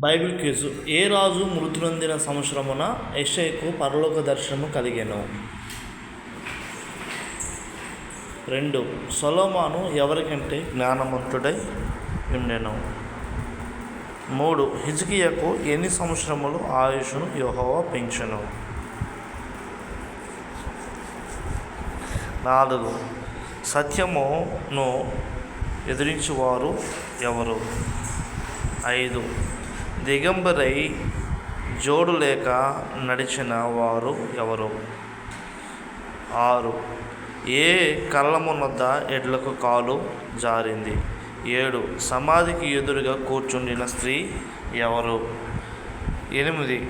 Bible quiz. ఏ రాజు మృతునందిన సంవత్సరమున యెషయాకు పరలోక దర్శనము కలిగాను? రెండు. సొలోమాను ఎవరికంటే జ్ఞానవంతుడై ఉండెను? మూడు. హిజకియకు ఎన్ని సంవత్సరములు ఆయుష్ను యెహోవా పెంచను? నాలుగు. సత్యమును ఎదిరించువారు ఎవరు? ఐదు. దిగంబరై జోడు లేక నడిచిన వారు ఎవరు? ఆరు. ఏ కళ్ళమున్నద్ద ఎడ్లకు కాలు జారింది. ఏడు. సమాధికి ఎదురుగా కూర్చుండిన స్త్రీ ఎవరు? ఎనిమిది.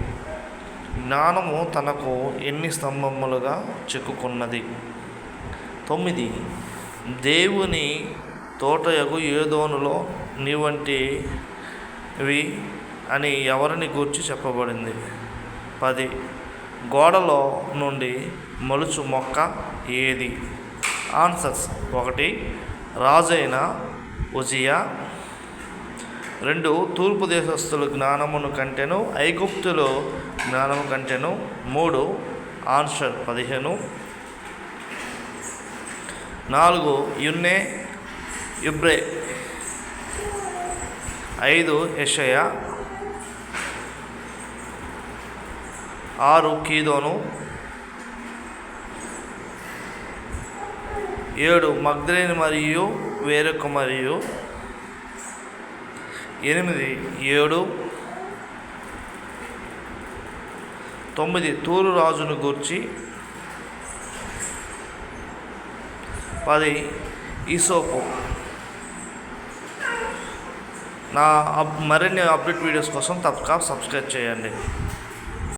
జ్ఞానము తనకు ఎన్ని స్తంభములుగా చెక్కుకున్నది? తొమ్మిది. దేవుని తోటయగు ఏదోనులో నీ వంటివి అని ఎవరిని గూర్చి చెప్పబడింది. పది. గోడలో నుండి మలుచు మొక్క ఏది? ఆన్సర్స్ ఒకటి. రాజైన ఉజియా. రెండు. తూర్పు దేశస్థుల జ్ఞానమును కంటెను ఐగుప్తులు జ్ఞానము కంటెను. మూడు. ఆన్సర్ పదిహేను. నాలుగు. యున్నే యుబ్రే. ఐదు. యషయ. ఆరు కీదోను. ఏడు మగ్ధలేని మరియు వేరొక మరియు. ఎనిమిది ఏడు. తొమ్మిది తూరు రాజును గూర్చి. పది ఈసోపు. నా అప్ మరిన్ని అప్డేట్ వీడియోస్ కోసం తప్పక సబ్స్క్రైబ్ చేయండి.